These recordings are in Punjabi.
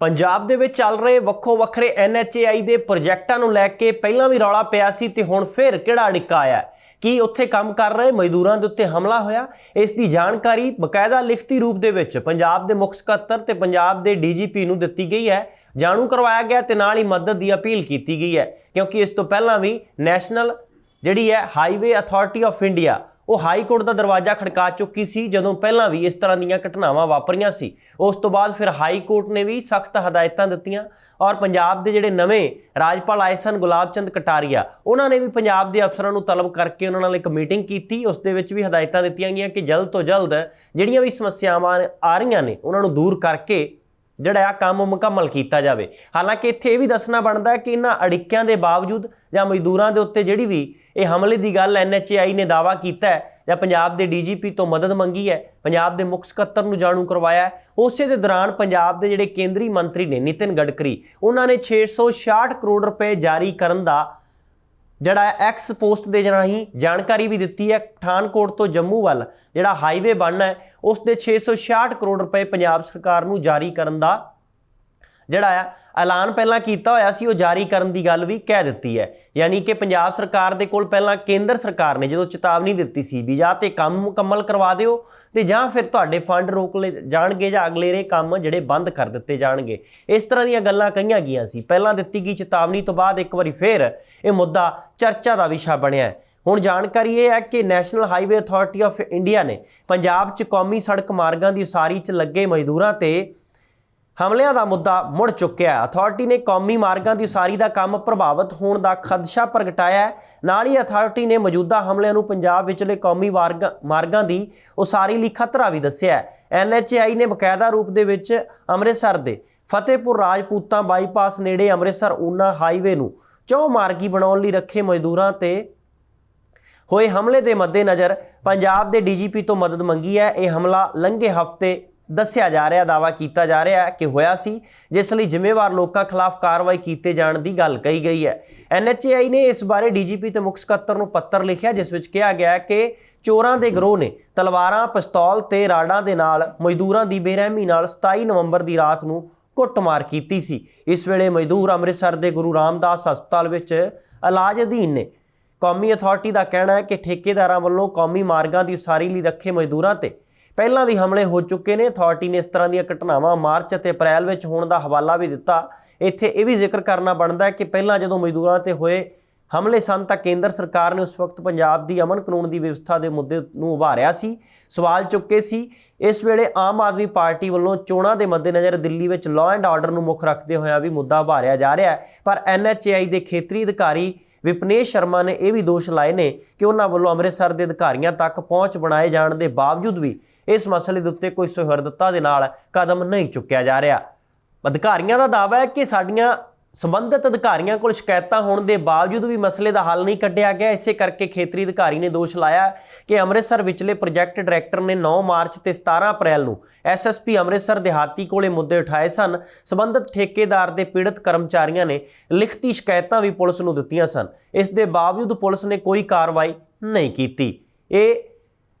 ਪੰਜਾਬ ਦੇ ਵਿੱਚ ਚੱਲ ਰਹੇ ਵੱਖੋ ਵੱਖਰੇ NHAI ਦੇ ਪ੍ਰੋਜੈਕਟਾਂ ਨੂੰ ਲੈ ਕੇ ਪਹਿਲਾਂ ਵੀ ਰੌਲਾ ਪਿਆ ਸੀ ਤੇ ਹੁਣ ਫਿਰ ਕਿਹੜਾ ਅੜਿੱਕਾ ਆਇਆ? ਕੀ ਉੱਥੇ ਕੰਮ ਕਰ ਰਹੇ ਮਜ਼ਦੂਰਾਂ ਦੇ ਉੱਤੇ ਹਮਲਾ ਹੋਇਆ? ਇਸ ਦੀ ਜਾਣਕਾਰੀ ਬਕਾਇਦਾ ਲਿਖਤੀ ਰੂਪ ਦੇ ਵਿੱਚ ਪੰਜਾਬ ਦੇ ਮੁੱਖ ਸਕੱਤਰ ਤੇ ਪੰਜਾਬ ਦੇ ਡੀਜੀਪੀ ਨੂੰ ਦਿੱਤੀ ਗਈ ਹੈ। ਜਾਣੂ ਕਰਵਾਇਆ ਗਿਆ ਤੇ ਨਾਲ ਹੀ ਮਦਦ ਦੀ ਅਪੀਲ ਕੀਤੀ ਗਈ ਹੈ। ਕਿਉਂਕਿ ਇਸ ਤੋਂ ਪਹਿਲਾਂ ਵੀ ਨੈਸ਼ਨਲ ਜਿਹੜੀ ਹੈ ਹਾਈਵੇ ਅਥਾਰਟੀ ਆਫ ਇੰਡੀਆ ਉਹ ਹਾਈ ਕੋਰਟ ਦਾ ਦਰਵਾਜ਼ਾ ਖੜਕਾ ਚੁੱਕੀ ਸੀ ਜਦੋਂ ਪਹਿਲਾਂ ਵੀ ਇਸ ਤਰ੍ਹਾਂ ਦੀਆਂ ਘਟਨਾਵਾਂ ਵਾਪਰੀਆਂ ਸੀ। ਉਸ ਤੋਂ ਬਾਅਦ ਫਿਰ ਹਾਈ ਕੋਰਟ ਨੇ ਵੀ ਸਖਤ ਹਦਾਇਤਾਂ ਦਿੱਤੀਆਂ ਔਰ ਪੰਜਾਬ ਦੇ ਜਿਹੜੇ ਨਵੇਂ ਰਾਜਪਾਲ ਆਏ ਸਨ ਗੁਲਾਬ ਚੰਦ ਕਟਾਰੀਆ, ਉਹਨਾਂ ਨੇ ਵੀ ਪੰਜਾਬ ਦੇ ਅਫਸਰਾਂ ਨੂੰ ਤਲਬ ਕਰਕੇ ਉਹਨਾਂ ਨਾਲ ਇੱਕ ਮੀਟਿੰਗ ਕੀਤੀ। ਉਸ ਦੇ ਵਿੱਚ ਵੀ ਹਦਾਇਤਾਂ ਦਿੱਤੀਆਂ ਗਈਆਂ ਕਿ ਜਲਦ ਤੋਂ ਜਲਦ ਜਿਹੜੀਆਂ ਵੀ ਸਮੱਸਿਆਵਾਂ ਆ ਰਹੀਆਂ ਨੇ, ਉਹਨਾਂ ਨੂੰ ਦੂਰ ਕਰਕੇ ਜਿਹੜਾ ਆ ਕੰਮ ਮੁਕੰਮਲ ਕੀਤਾ ਜਾਵੇ। ਹਾਲਾਂਕਿ ਇੱਥੇ ਇਹ ਵੀ ਦੱਸਣਾ ਬਣਦਾ ਹੈ ਕਿ ਇਹਨਾਂ ਅੜਿੱਕਿਆਂ ਦੇ ਬਾਵਜੂਦ ਜਾਂ ਮਜ਼ਦੂਰਾਂ ਦੇ ਉੱਤੇ ਜਿਹੜੀ ਵੀ ਇਹ ਹਮਲੇ ਦੀ ਗੱਲ ਐਨਐਚਏਆਈ ਨੇ ਦਾਵਾ ਕੀਤਾ ਹੈ ਜਾਂ ਪੰਜਾਬ ਦੇ ਡੀਜੀਪੀ ਤੋਂ ਮਦਦ ਮੰਗੀ ਹੈ, ਪੰਜਾਬ ਦੇ ਮੁੱਖ ਸਕੱਤਰ ਨੂੰ ਜਾਣੂ ਕਰਵਾਇਆ ਹੈ। ਉਸੇ ਦੇ ਦੌਰਾਨ ਪੰਜਾਬ ਦੇ ਜਿਹੜੇ ਕੇਂਦਰੀ ਮੰਤਰੀ ਨੇ ਨਿਤਿਨ ਗਡਕਰੀ, ਉਹਨਾਂ ਨੇ 666 ਕਰੋੜ ਰੁਪਏ ਜਾਰੀ ਕਰਨ ਦਾ ਜਿਹੜਾ ਐਕਸ ਪੋਸਟ ਦੇ ਰਾਹੀਂ ਜਾਣਕਾਰੀ ਵੀ ਦਿੱਤੀ ਹੈ ਪਠਾਨਕੋਟ ਤੋਂ ਜੰਮੂ ਵੱਲ, ਜਿਹੜਾ ਹਾਈਵੇ ਬਣਨਾ ਹੈ ਉਸ ਦੇ 666 ਕਰੋੜ ਰੁਪਏ ਪੰਜਾਬ ਸਰਕਾਰ ਨੂੰ ਜਾਰੀ ਕਰਨ ਦਾ ਜਿਹੜਾ ਆ, ਐਲਾਨ ਪਹਿਲਾਂ ਕੀਤਾ ਹੋਇਆ ਸੀ, ਉਹ ਜਾਰੀ ਕਰਨ ਦੀ ਗੱਲ ਵੀ ਕਹਿ ਦਿੱਤੀ ਹੈ। ਯਾਨੀ ਕਿ ਪੰਜਾਬ ਸਰਕਾਰ ਦੇ ਕੋਲ ਪਹਿਲਾਂ ਕੇਂਦਰ ਸਰਕਾਰ ਨੇ ਜਦੋਂ ਚੇਤਾਵਨੀ ਦਿੱਤੀ ਸੀ ਵੀ ਜਾਂ ਤੇ ਕੰਮ ਮੁਕੰਮਲ ਕਰਵਾ ਦਿਓ ਤੇ ਜਾਂ ਫਿਰ ਤੁਹਾਡੇ ਫੰਡ ਰੋਕ ਲਏ ਜਾਣਗੇ ਜਾਂ ਅਗਲੇ ਅਗਲੇਰੇ ਕੰਮ ਜਿਹੜੇ ਬੰਦ ਕਰ ਦਿੱਤੇ ਜਾਣਗੇ। ਇਸ ਤਰ੍ਹਾਂ ਦੀਆਂ ਗੱਲਾਂ ਕਹੀਆਂ ਗਈਆਂ ਸੀ। ਪਹਿਲਾਂ ਦਿੱਤੀ ਗਈ ਚੇਤਾਵਨੀ ਤੋਂ ਬਾਅਦ ਇੱਕ ਵਾਰੀ ਫੇਰ ਇਹ ਮੁੱਦਾ ਚਰਚਾ ਦਾ ਵਿਸ਼ਾ ਬਣਿਆ ਹੁਣ ਜਾਣਕਾਰੀ ਇਹ ਹੈ ਕਿ national highway authority of India ਨੇ ਪੰਜਾਬ 'ਚ ਕੌਮੀ ਸੜਕ ਮਾਰਗਾਂ ਦੀ ਉਸਾਰੀ 'ਚ ਲੱਗੇ ਮਜ਼ਦੂਰਾਂ ਤੇ ਹਮਲਿਆਂ ਦਾ ਮੁੱਦਾ ਮੁੜ ਚੁੱਕਿਆ ਹੈ। ਅਥਾਰਟੀ ਨੇ ਕੌਮੀ ਮਾਰਗਾਂ ਦੀ ਉਸਾਰੀ ਦਾ ਕੰਮ ਪ੍ਰਭਾਵਿਤ ਹੋਣ ਦਾ ਖਦਸ਼ਾ ਪ੍ਰਗਟਾਇਆ ਹੈ। ਨਾਲ ਹੀ ਅਥਾਰਟੀ ਨੇ ਮੌਜੂਦਾ ਹਮਲਿਆਂ ਨੂੰ ਪੰਜਾਬ ਵਿਚਲੇ ਕੌਮੀ ਮਾਰਗ- ਮਾਰਗਾਂ ਦੀ ਉਸਾਰੀ ਲਈ ਖਤਰਾ ਵੀ ਦੱਸਿਆ ਹੈ। ਐਨਐਚਆਈ ਨੇ ਬਕਾਇਦਾ ਰੂਪ ਦੇ ਵਿੱਚ ਅੰਮ੍ਰਿਤਸਰ ਦੇ ਫਤਿਹਪੁਰ ਰਾਜਪੂਤਾਂ ਬਾਈਪਾਸ ਨੇੜੇ ਅੰਮ੍ਰਿਤਸਰ ਊਨਾ ਹਾਈਵੇ ਨੂੰ ਚੌ ਮਾਰਗੀ ਬਣਾਉਣ ਲਈ ਰੱਖੇ ਮਜ਼ਦੂਰਾਂ ਤੇ ਹੋਏ ਹਮਲੇ ਦੇ ਮੱਦੇਨਜ਼ਰ ਪੰਜਾਬ ਦੇ ਡੀਜੀਪੀ ਤੋਂ ਮਦਦ ਮੰਗੀ ਹੈ। ਇਹ ਹਮਲਾ ਲੰਘੇ ਹਫ਼ਤੇ ਦੱਸਿਆ ਜਾ ਰਿਹਾ ਦਾਵਾ ਕੀਤਾ ਜਾ ਰਿਹਾ ਕਿ ਹੋਇਆ ਸੀ, ਜਿਸ ਲਈ ਜ਼ਿੰਮੇਵਾਰ ਲੋਕਾਂ ਖਿਲਾਫ ਕਾਰਵਾਈ ਕੀਤੇ ਜਾਣ ਦੀ ਗੱਲ ਕਹੀ ਗਈ ਹੈ। ਐਨਐਚਏਆਈ ਨੇ ਇਸ ਬਾਰੇ ਡੀਜੀਪੀ ਤੇ ਮੁੱਖ ਸਕੱਤਰ ਨੂੰ ਪੱਤਰ ਲਿਖਿਆ, ਜਿਸ ਵਿੱਚ ਕਿਹਾ ਗਿਆ ਕਿ ਚੋਰਾਂ ਦੇ ਗਰੋਹ ਨੇ ਤਲਵਾਰਾਂ, ਪਿਸਤੌਲ ਤੇ ਰਾੜਾਂ ਦੇ ਨਾਲ ਮਜ਼ਦੂਰਾਂ ਦੀ ਬੇਰਹਿਮੀ ਨਾਲ 27 ਨਵੰਬਰ ਦੀ ਰਾਤ ਨੂੰ ਕੁੱਟਮਾਰ ਕੀਤੀ ਸੀ। ਇਸ ਵੇਲੇ ਮਜ਼ਦੂਰ ਅੰਮ੍ਰਿਤਸਰ ਦੇ ਗੁਰੂ ਰਾਮਦਾਸ ਹਸਪਤਾਲ ਵਿੱਚ ਇਲਾਜ ਅਧੀਨ ਨੇ। ਕੌਮੀ ਅਥਾਰਟੀ ਦਾ ਕਹਿਣਾ ਹੈ ਕਿ ਠੇਕੇਦਾਰਾਂ ਵੱਲੋਂ ਕੌਮੀ ਮਾਰਗਾਂ ਦੀ ਉਸਾਰੀ ਲਈ ਰੱਖੇ ਮਜ਼ਦੂਰਾਂ ਤੇ ਪਹਿਲਾਂ ਵੀ ਹਮਲੇ ਹੋ ਚੁੱਕੇ ਨੇ। ਅਥਾਰਟੀ ਨੇ ਇਸ ਤਰ੍ਹਾਂ ਦੀਆਂ ਘਟਨਾਵਾਂ ਮਾਰਚ ਅਤੇ ਅਪ੍ਰੈਲ ਵਿੱਚ ਹੋਣ ਦਾ ਹਵਾਲਾ ਵੀ ਦਿੱਤਾ। ਇੱਥੇ ਇਹ ਵੀ ਜ਼ਿਕਰ ਕਰਨਾ ਬਣਦਾ ਹੈ ਕਿ ਪਹਿਲਾਂ ਜਦੋਂ ਮਜ਼ਦੂਰਾਂ ਤੇ ਹੋਏ ਹਮਲੇ ਸਨ ਤਾਂ ਕੇਂਦਰ ਸਰਕਾਰ ਨੇ ਉਸ ਵਕਤ ਪੰਜਾਬ ਦੀ ਅਮਨ ਕਾਨੂੰਨ ਦੀ ਵਿਵਸਥਾ ਦੇ ਮੁੱਦੇ ਨੂੰ ਉਭਾਰਿਆ ਸੀ, ਸਵਾਲ ਚੁੱਕੇ ਸੀ। ਇਸ ਵੇਲੇ ਆਮ ਆਦਮੀ ਪਾਰਟੀ ਵੱਲੋਂ ਚੋਣਾਂ ਦੇ ਮੱਦੇਨਜ਼ਰ ਦਿੱਲੀ ਵਿੱਚ ਲਾਅ ਐਂਡ ਆਰਡਰ ਨੂੰ ਮੁੱਖ ਰੱਖਦੇ ਹੋਇਆ ਵੀ ਮੁੱਦਾ ਉਭਾਰਿਆ ਜਾ ਰਿਹਾ ਹੈ। ਪਰ ਐਨਐਚਏਆਈ ਦੇ ਖੇਤਰੀ ਅਧਿਕਾਰੀ ਵਿਪਨੇਸ਼ ਸ਼ਰਮਾ ਨੇ ਇਹ ਵੀ ਦੋਸ਼ ਲਾਏ ਨੇ ਕਿ ਉਹਨਾਂ ਵੱਲੋਂ ਅੰਮ੍ਰਿਤਸਰ ਦੇ ਅਧਿਕਾਰੀਆਂ ਤੱਕ ਪਹੁੰਚ ਬਣਾਏ ਜਾਣ ਦੇ ਬਾਵਜੂਦ ਵੀ ਇਸ ਮਸਲੇ ਦੇ ਉੱਤੇ ਕੋਈ ਸੁਹਿਰਦਤਾ ਦੇ ਨਾਲ ਕਦਮ ਨਹੀਂ ਚੁੱਕਿਆ ਜਾ ਰਿਹਾ। ਅਧਿਕਾਰੀਆਂ ਦਾ ਦਾਅਵਾ ਹੈ ਕਿ ਸਾਡੀਆਂ ਸੰਬੰਧਿਤ ਅਧਿਕਾਰੀਆਂ ਕੋਲ ਸ਼ਿਕਾਇਤਾਂ ਹੋਣ ਦੇ ਬਾਵਜੂਦ ਵੀ ਮਸਲੇ ਦਾ ਹੱਲ ਨਹੀਂ ਕੱਢਿਆ ਗਿਆ, ਇਸੇ ਕਰਕੇ ਖੇਤਰੀ ਅਧਿਕਾਰੀ ਨੇ ਦੋਸ਼ ਲਾਇਆ ਕਿ ਅੰਮ੍ਰਿਤਸਰ ਵਿਚਲੇ ਪ੍ਰੋਜੈਕਟ ਡਾਇਰੈਕਟਰ ਨੇ 9 ਮਾਰਚ ਤੇ 17 ਅਪ੍ਰੈਲ ਨੂੰ ਐਸਐਸਪੀ ਅੰਮ੍ਰਿਤਸਰ ਦਿਹਾਤੀ ਕੋਲੇ ਮੁੱਦੇ ਉਠਾਏ ਸਨ। ਸੰਬੰਧਿਤ ਠੇਕੇਦਾਰ ਦੇ ਪੀੜਤ ਕਰਮਚਾਰੀਆਂ ਨੇ ਲਿਖਤੀ ਸ਼ਿਕਾਇਤਾਂ ਵੀ ਪੁਲਿਸ ਨੂੰ ਦਿੱਤੀਆਂ ਸਨ। ਇਸ ਦੇ ਬਾਵਜੂਦ ਪੁਲਿਸ ਨੇ ਕੋਈ ਕਾਰਵਾਈ ਨਹੀਂ ਕੀਤੀ। ਇਹ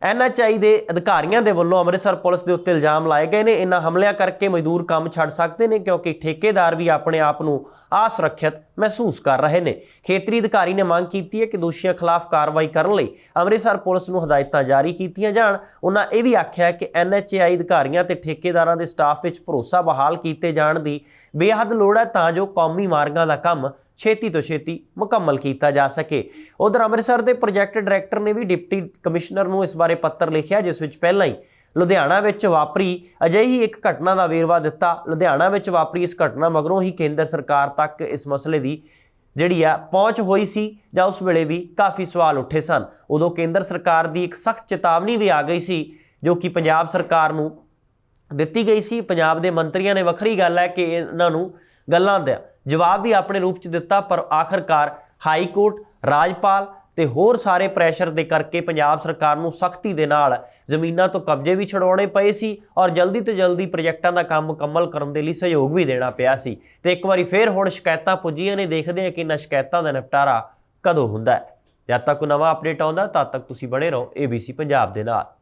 ਐਨਐਚਆਈ ਦੇ ਅਧਿਕਾਰੀਆਂ ਦੇ ਵੱਲੋਂ ਅੰਮ੍ਰਿਤਸਰ ਪੁਲਿਸ ਦੇ ਉੱਤੇ ਇਲਜ਼ਾਮ ਲਾਏ ਗਏ ਨੇ। ਇਹਨਾਂ ਹਮਲਿਆਂ ਕਰਕੇ ਮਜ਼ਦੂਰ ਕੰਮ ਛੱਡ ਸਕਦੇ ਨੇ ਕਿਉਂਕਿ ਠੇਕੇਦਾਰ ਵੀ ਆਪਣੇ ਆਪ ਨੂੰ ਅਸੁਰੱਖਿਅਤ ਮਹਿਸੂਸ ਕਰ ਰਹੇ ਨੇ। ਖੇਤਰੀ ਅਧਿਕਾਰੀ ਨੇ ਮੰਗ ਕੀਤੀ ਹੈ ਕਿ ਦੋਸ਼ੀਆਂ ਖਿਲਾਫ ਕਾਰਵਾਈ ਕਰਨ ਲਈ ਅੰਮ੍ਰਿਤਸਰ ਪੁਲਿਸ ਨੂੰ ਹਦਾਇਤਾਂ ਜਾਰੀ ਕੀਤੀਆਂ ਜਾਣ। ਉਹਨਾਂ ਇਹ ਵੀ ਆਖਿਆ ਕਿ ਐਨਐਚਆਈ ਅਧਿਕਾਰੀਆਂ ਤੇ ਠੇਕੇਦਾਰਾਂ ਦੇ ਸਟਾਫ ਵਿੱਚ ਭਰੋਸਾ ਬਹਾਲ ਕੀਤੇ ਜਾਣ ਦੀ ਬੇਹੱਦ ਲੋੜ ਹੈ ਤਾਂ ਜੋ ਕੌਮੀ ਮਾਰਗਾਂ ਦਾ ਕੰਮ ਛੇਤੀ ਤੋਂ ਛੇਤੀ ਮੁਕੰਮਲ ਕੀਤਾ ਜਾ ਸਕੇ। ਉਧਰ ਅੰਮ੍ਰਿਤਸਰ ਦੇ ਪ੍ਰੋਜੈਕਟ ਡਾਇਰੈਕਟਰ ਨੇ ਵੀ ਡਿਪਟੀ ਕਮਿਸ਼ਨਰ ਨੂੰ ਇਸ ਬਾਰੇ ਪੱਤਰ ਲਿਖਿਆ, ਜਿਸ ਵਿੱਚ ਪਹਿਲਾਂ ਹੀ ਲੁਧਿਆਣਾ ਵਿੱਚ ਵਾਪਰੀ ਅਜਿਹੀ ਇੱਕ ਘਟਨਾ ਦਾ ਵੇਰਵਾ ਦਿੱਤਾ। ਲੁਧਿਆਣਾ ਵਿੱਚ ਵਾਪਰੀ ਇਸ ਘਟਨਾ ਮਗਰੋਂ ਹੀ ਕੇਂਦਰ ਸਰਕਾਰ ਤੱਕ ਇਸ ਮਸਲੇ ਦੀ ਜਿਹੜੀ ਆ ਪਹੁੰਚ ਹੋਈ ਸੀ ਜਾਂ ਉਸ ਵੇਲੇ ਵੀ ਕਾਫੀ ਸਵਾਲ ਉੱਠੇ ਸਨ। ਉਦੋਂ ਕੇਂਦਰ ਸਰਕਾਰ ਦੀ ਇੱਕ ਸਖਤ ਚੇਤਾਵਨੀ ਵੀ ਆ ਗਈ ਸੀ, ਜੋ ਕਿ ਪੰਜਾਬ ਸਰਕਾਰ ਨੂੰ ਦਿੱਤੀ ਗਈ ਸੀ। ਪੰਜਾਬ ਦੇ ਮੰਤਰੀਆਂ ਨੇ ਵੱਖਰੀ ਗੱਲ ਹੈ ਕਿ ਇਹਨਾਂ ਨੂੰ ਗੱਲਾਂ ਦਾ ਜਵਾਬ ਵੀ ਆਪਣੇ ਰੂਪ ਚ ਦਿੱਤਾ, ਪਰ ਆਖਰਕਾਰ ਹਾਈ ਕੋਰਟ, ਰਾਜਪਾਲ ਤੇ ਹੋਰ ਸਾਰੇ ਪ੍ਰੈਸ਼ਰ ਦੇ ਕਰਕੇ ਪੰਜਾਬ ਸਰਕਾਰ ਨੂੰ ਸਖਤੀ ਦੇ ਨਾਲ ਜ਼ਮੀਨਾਂ ਤੋਂ ਕਬਜ਼ੇ ਵੀ ਛਡਾਉਣੇ ਪਏ ਸੀ ਔਰ ਜਲਦੀ ਤੋਂ ਜਲਦੀ ਪ੍ਰੋਜੈਕਟਾਂ ਦਾ ਕੰਮ ਮੁਕੰਮਲ ਕਰਨ ਦੇ ਲਈ ਸਹਿਯੋਗ ਵੀ ਦੇਣਾ ਪਿਆ ਸੀ। ਤੇ ਇੱਕ ਵਾਰੀ ਫੇਰ ਹੁਣ ਸ਼ਿਕਾਇਤਾਂ ਪੁੱਜੀਆਂ ਨੇ, ਦੇਖਦੇ ਹਾਂ ਕਿ ਇਹਨਾਂ ਸ਼ਿਕਾਇਤਾਂ ਦਾ ਨਿਪਟਾਰਾ ਕਦੋਂ ਹੁੰਦਾ ਹੈ। ਜਦ ਤੱਕ ਕੋਈ ਨਵਾਂ ਅਪਡੇਟ ਆਉਂਦਾ, ਤਦ ਤੱਕ ਤੁਸੀਂ ਬਣੇ ਰਹੋ ABC ਪੰਜਾਬ ਦੇ ਨਾਲ।